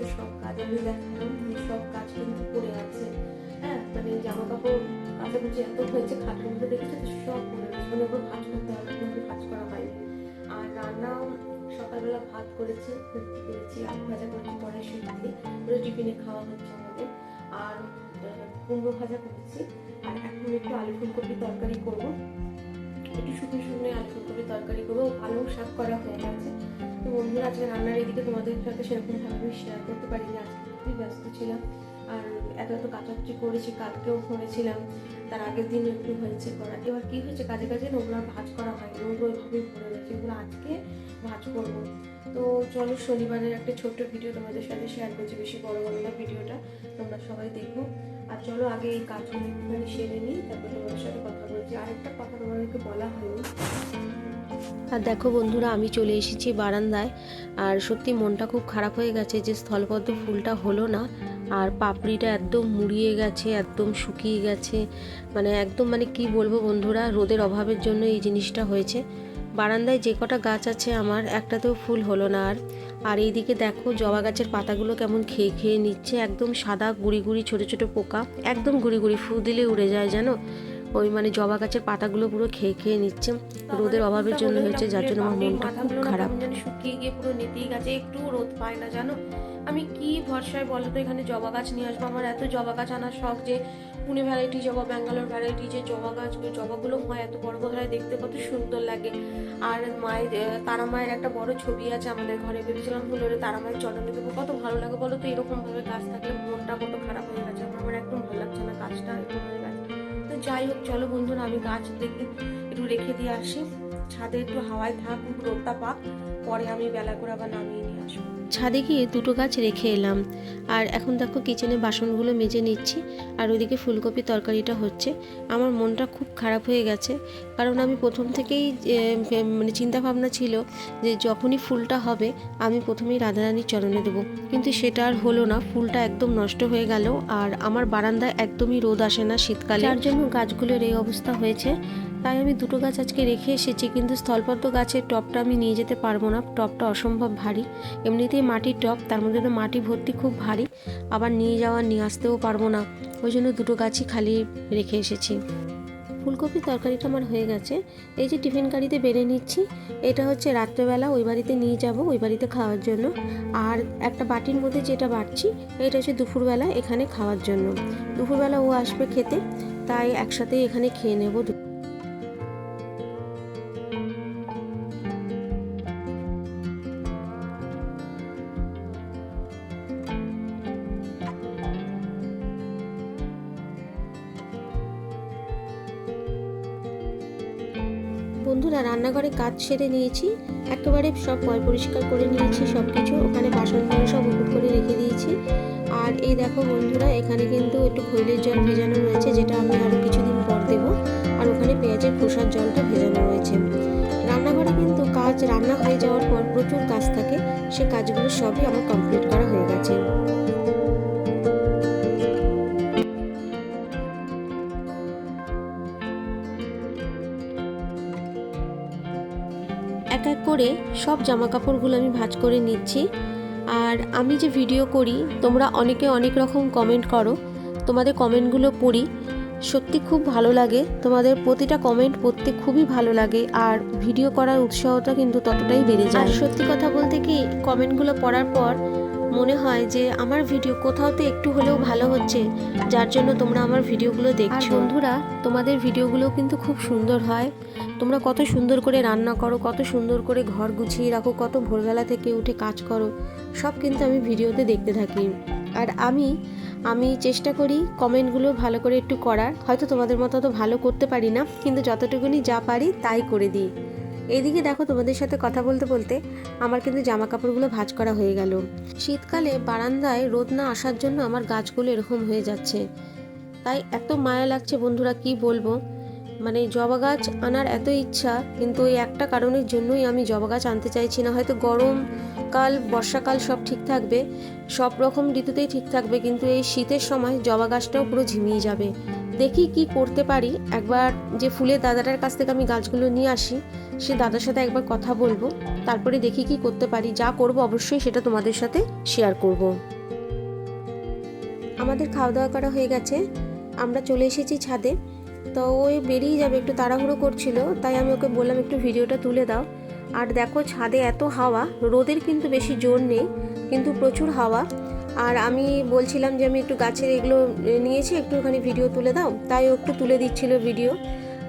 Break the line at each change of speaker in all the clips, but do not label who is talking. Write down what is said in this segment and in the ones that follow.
কিন্তু সব কাজ, আমি দেখালাম সব কাজ কিন্তু করে আছে। হ্যাঁ মানে জামা কাপড় কাছাকুচি এত হয়েছে, খাটের মধ্যে দেখেছে সব করে মানে ওগুলো কাজ করতে হবে কিন্তু কাজ করা হয় আর রান্নাও সকালবেলা ভাত করেছে করেছি, আলু ভাজা করেছি পরে সত্যি ওগুলো টিফিনে খাওয়া হচ্ছে আমাদের। আর কুমড়ো ভাজা করেছি, আর এখন একটু আলু ফুলকপি তরকারি করব। একটু শুকনো শুকনো আলু ফুলকপি তরকারি করব পালং শাক করা হয়ে গেছে। তো বন্ধুরা, আজকে রান্নার এদিকে তোমাদের সাথে সেরকমভাবে শেয়ার করতে পারিনি। আজকে খুবই ব্যস্ত ছিলাম আর এত এত কাচাকুচি করেছি, কালকেও করেছিলাম। তার আগের দিন একটু হয়েছে করা। এবার কি হয়েছে? কাজে কাজে নোংরা ভাজ করা হয়নি। ওগুলো ওইভাবেই পড়ে গেছে এগুলো আজকে ভাজ করব। তো চলো, শনিবারের একটা ছোট্ট ভিডিও তোমাদের সাথে শেয়ার করছি। বেশি বড় বড় না ভিডিওটা তোমরা সবাই দেখো। আর চলো, আগে এই কাজগুলো সেরে নিই। তারপর তোমাদের সাথে কথা বলছি। আরেকটা কথা তোমাদেরকে বলা হয়নি। আর দেখো বন্ধুরা, আমি চলে এসেছি বারান্দায়। আর সত্যি মনটা খুব খারাপ হয়ে গেছে যে স্থলপদ্ম ফুলটা হলো না। আর পাপড়িটা একদম মুড়িয়ে গেছে, একদম শুকিয়ে গেছে। মানে একদম মানে কি বলব বন্ধুরা, রোদের অভাবের জন্য এই জিনিসটা হয়েছে। বারান্দায় যে কটা গাছ আছে আমার, একটাতেও ফুল হলো না আর। আর এইদিকে দেখো জবা গাছের পাতাগুলো কেমন খেয়ে খেয়ে নিচ্ছে, একদম সাদা গুড়ি গুড়ি ছোটো ছোটো পোকা, একদম গুড়ি গুড়ি, ফু দিলে উড়ে যায়, জানো? ওই মানে জবা গাছের পাতাগুলো পুরো খেয়ে খেয়ে নিচ্ছে। রোদের অভাবের জন্য হয়েছে যার জন্য আমার মনটা খুব খারাপ।
শুকিয়ে গিয়ে পুরো নেতেই গেছে একটু রোদ পায় না জানো? আমি কি ভরসায় বলো তো এখানে জবা গাছ নিয়ে আসব? আমার এত জবা গাছ আনার শখ যে পুনে ভ্যারাইটি জবা ব্যাঙ্গালোর ভ্যারাইটি যে জবা গাছ জবাগুলো হয় এত বড় বড় হয় দেখতে কত সুন্দর লাগে। আর মায়ের তারা মায়ের একটা বড় ছবি আছে আমাদের ঘরে ভেবেছিলাম ফুলের তারা মায়ের চরণে দেবো কত ভালো লাগে বলো তো এরকমভাবে গাছ থাকলে মনটা কত খারাপ হয়ে গেছে আমার একদম ভালো লাগছে না গাছটা এরকম হয়ে গেছে। যাই হোক, চলো বন্ধুরা আমি গাছ দেখে একটু রেখে দিয়ে আসি। ছাদে একটু হাওয়ায় থাক রোদটা পাক পরে আমি বেলা করে আবার নামিয়ে নিয়ে আসব।
ছাদে গিয়ে দুটো গাছ রেখে এলাম। আর এখন দেখো কিচেনে বাসনগুলো মেজে নিচ্ছি, আর ওইদিকে ফুলকপি তরকারিটা হচ্ছে। আমার মনটা খুব খারাপ হয়ে গেছে, কারণ আমি প্রথম থেকেই মানে চিন্তাভাবনা ছিল যে যখনই ফুলটা হবে, আমি প্রথমেই রাধারানীর চরণে দেবো। কিন্তু সেটা আর হলো না, ফুলটা একদম নষ্ট হয়ে গেল, আর আমার বারান্দায় একদমই রোদ আসে না শীতকালে। যার জন্য গাছগুলোর এই অবস্থা হয়েছে। তাই আমি দুটো গাছ আজকে রেখে এসেছি, কিন্তু স্থলপদ্ম গাছের টপটা আমি নিয়ে যেতে পারব না। টপটা অসম্ভব ভারী। এমনিতেই মাটির টপ তার মধ্যে তো মাটি ভর্তি খুব ভারী, আবার নিয়ে যাওয়া, নিয়ে আসতেও পারব না। ওই জন্য দুটো গাছই খালি রেখে এসেছি। ফুলকপির তরকারিটা আমার হয়ে গেছে। এই যে টিফিন গাড়িতে বেড়ে নিচ্ছি, এটা হচ্ছে রাত্রেবেলা ওই বাড়িতে নিয়ে যাব, ওই বাড়িতে খাওয়ার জন্য। আর একটা বাটির মধ্যে যেটা বাড়ছি এটা হচ্ছে দুপুরবেলা এখানে খাওয়ার জন্য। দুপুরবেলা ও আসবে খেতে, তাই একসাথে এখানে খেয়ে নেব বন্ধুরা, রান্নাঘরে কাজ সেরে নিয়েছি। একেবারে সব পয় পরিষ্কার করে নিয়েছি সব কিছু ওখানে বাসনগুলো সব উপুট করে রেখে দিয়েছি। আর এই দেখো বন্ধুরা, এখানে কিন্তু একটু খৈলের জল ভেজানো রয়েছে, যেটা আমি আরও কিছুদিন পর দেব। আর ওখানে পেঁয়াজের খোসার জলটা ভেজানো রয়েছে। রান্নাঘরে কিন্তু কাজ, রান্না হয়ে যাওয়ার পর প্রচুর কাজ থাকে। সে কাজগুলো সবই আমার কমপ্লিট করা হয়ে গেছে। করে সব জামা কাপড়গুলো আমি ভাঁজ করে নিচ্ছি। আর আমি যে ভিডিও করি, তোমরা অনেকে অনেক রকম কমেন্ট করো। তোমাদের কমেন্টগুলো পড়ি। সত্যি খুব ভালো লাগে। তোমাদের প্রতিটা কমেন্ট পড়তে খুবই ভালো লাগে। আর ভিডিও করার উৎসাহটা কিন্তু ততটাই বেড়ে যায়। আর সত্যি কথা বলতে কি কমেন্টগুলো পড়ার পর মনে হয় যে আমার ভিডিও কোথাও তো একটু হলেও ভালো হচ্ছে যার জন্য তোমরা আমার ভিডিওগুলো দেখছ। বন্ধুরা তোমাদের ভিডিওগুলো কিন্তু খুব সুন্দর হয়। তোমরা কত সুন্দর করে রান্না করো কত সুন্দর করে ঘর গুছিয়ে রাখো কত ভোরবেলা থেকে উঠে কাজ করো সব কিন্তু আমি ভিডিওতে দেখতে থাকি। আর আমি আমি চেষ্টা করি কমেন্টগুলো ভালো করে একটু করার। হয়তো তোমাদের মতো তো ভালো করতে পারি না কিন্তু যতটুকুনি যা পারি তাই করে দিই। এইদিকে দেখো তোমাদের সাথে কথা বলতে বলতে আমার কিন্তু জামা কাপড়গুলো ভাজ করা হয়ে গেল। শীতকালে বারান্দায় রোদ না আসার জন্য আমার গাছগুলো এরকম হয়ে যাচ্ছে। তাই এত মায়া লাগছে বন্ধুরা, কি বলব? মানে জবা গাছ আনার এত ইচ্ছা, কিন্তু ওই একটা কারণের জন্যই আমি জবা গাছ আনতে চাইছি না। হয়তো গরম কাল বর্ষাকাল সব ঠিক থাকবে। সব রকম ঋতুতেই ঠিক থাকবে, কিন্তু এই শীতের সময় জবা গাছটাও পুরো ঝিমিয়ে যাবে। দেখি কি করতে পারি। একবার যে ফুলের দাদাটার কাছ থেকে আমি গাছগুলো নিয়ে আসি, সে দাদার সাথে একবার কথা বলব। তারপরে দেখি কি করতে পারি। যা করব অবশ্যই সেটা তোমাদের সাথে শেয়ার করব। আমাদের খাওয়া দাওয়া করা হয়ে গেছে। আমরা চলে এসেছি ছাদে। তো ওই বেরিয়ে যাবে, একটু তাড়াহুড়ো করছিল। তাই আমি ওকে বললাম, একটু ভিডিওটা তুলে দাও। আর দেখো ছাদে এত হাওয়া, রোদের কিন্তু বেশি জোর নেই, কিন্তু প্রচুর হাওয়া। আর আমি বলছিলাম যে আমি একটু গাছের এগুলো নিয়েছি, একটুখানি ভিডিও তুলে দাও। তাই ও একটু তুলে দিচ্ছিল ভিডিও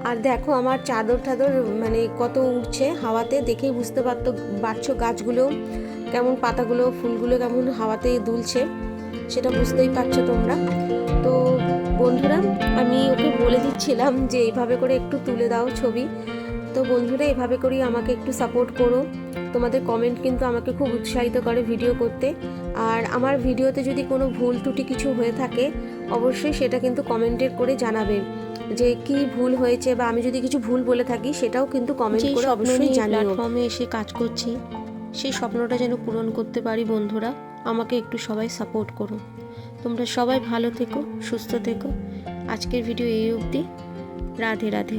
আর দেখো আমার চাদর টাদর মানে কত উঠছে হাওয়াতে, দেখেই বুঝতে পারত, পারছ গাছগুলো কেমন, পাতাগুলো, ফুলগুলো কেমন হাওয়াতে দুলছে, সেটা বুঝতেই পারছ তোমরা। তো বন্ধুরা, আমি ওকে বলে দিচ্ছিলাম যে এইভাবে করে একটু তুলে দাও ছবি। তো বন্ধুরা এভাবে করেই আমাকে একটু সাপোর্ট করো। তোমাদের কমেন্ট কিন্তু আমাকে খুব উৎসাহিত করে ভিডিও করতে। আর আমার ভিডিওতে যদি কোনো ভুল ত্রুটি কিছু হয়ে থাকে অবশ্যই সেটা কিন্তু কমেন্টের করে জানাবে। যে কি ভুল হয়েছে বা আমি যদি কিছু ভুল বলে থাকি সেটাও কিন্তু কমেন্ট করে অবশ্যই জানিও।
প্ল্যাটফর্মে এসে কাজ করছি সেই স্বপ্নটা যেন পূরণ করতে পারি বন্ধুরা আমাকে একটু সবাই সাপোর্ট করো। তোমরা সবাই ভালো থেকো সুস্থ থেকো। আজকের ভিডিও এই অবধি। রাধে রাধে।